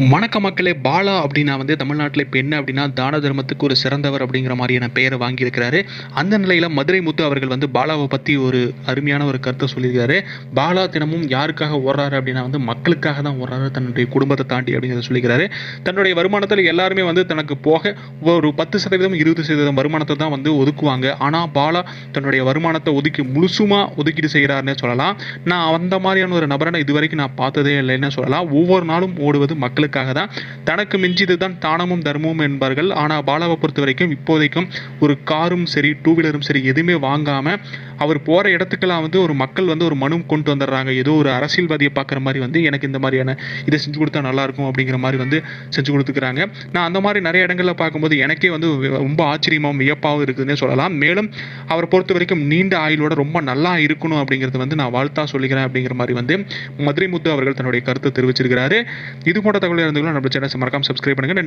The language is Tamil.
வணக்க மக்களே பாலா அப்படின்னா வந்து தமிழ்நாட்டில் இப்போ என்ன அப்படின்னா தான தர்மத்துக்கு ஒரு சிறந்தவர் அப்படிங்கிற மாதிரியான பெயரை வாங்கியிருக்கிறாரு. அந்த நிலையில் மதுரை முத்து அவர்கள் வந்து பாலாவை பற்றி ஒரு அருமையான ஒரு கருத்தை சொல்லியிருக்காரு. பாலா தினமும் யாருக்காக ஓடுறாரு அப்படின்னா வந்து மக்களுக்காக தான் ஓடுறாரு. தன்னுடைய குடும்பத்தை தாண்டி அப்படிங்கிறத சொல்லிக்கிறாரு தன்னுடைய வருமானத்தில் எல்லாருமே வந்து தனக்கு போக ஒரு பத்து சதவீதம் இருபது சதவீதம் வருமானத்தை தான் வந்து ஒதுக்குவாங்க. ஆனால் பாலா தன்னுடைய வருமானத்தை ஒதுக்கி முழுசுமாக ஒதுக்கீடு செய்கிறாருன்னே சொல்லலாம். நான் அந்த மாதிரியான ஒரு நபரை இது வரைக்கும் நான் பார்த்ததே இல்லைன்னு சொல்லலாம். ஒவ்வொரு நாளும் ஓடுவது மக்களுக்காக தான். தனக்கு மிஞ்சியது தான் தானமும் தர்மமும் என்பார்கள். ஆனால் பாலாவை பொறுத்த வரைக்கும் இப்போதைக்கும் ஒரு காரும் சரி டூ வீலரும் சரி எதுவுமே வாங்காமல் அவர் போகிற இடத்துக்கெல்லாம் வந்து ஒரு மக்கள் வந்து ஒரு மனு கொண்டு வந்துடுறாங்க. ஏதோ ஒரு அரசியல்வாதியை பார்க்குற மாதிரி வந்து எனக்கு இந்த மாதிரியான இதை செஞ்சு கொடுத்தா நல்லா இருக்கும் அப்படிங்கிற மாதிரி வந்து செஞ்சு கொடுத்துக்கிறாங்க. நான் அந்த மாதிரி நிறைய இடங்களில் பார்க்கும்போது எனக்கே வந்து ரொம்ப ஆச்சரியமாகவும் வியப்பாகவும் இருக்குதுன்னே சொல்லலாம். மேலும் அவரை பொறுத்த வரைக்கும் நீண்ட ஆயுளோட ரொம்ப நல்லா இருக்கணும் அப்படிங்கிறது வந்து நான் வாழ்த்தா சொல்லிக்கிறேன் அப்படிங்கிற மாதிரி வந்து மதுரை முத்து அவர்கள் தன்னுடைய கருத்தை தெரிவிச்சிருக்கிறாரு. இது போன்ற தகவல் இருந்துக்கலாம் நம்ம சேனல் மறக்காம சப்ஸ்கிரைப் பண்ணுங்க.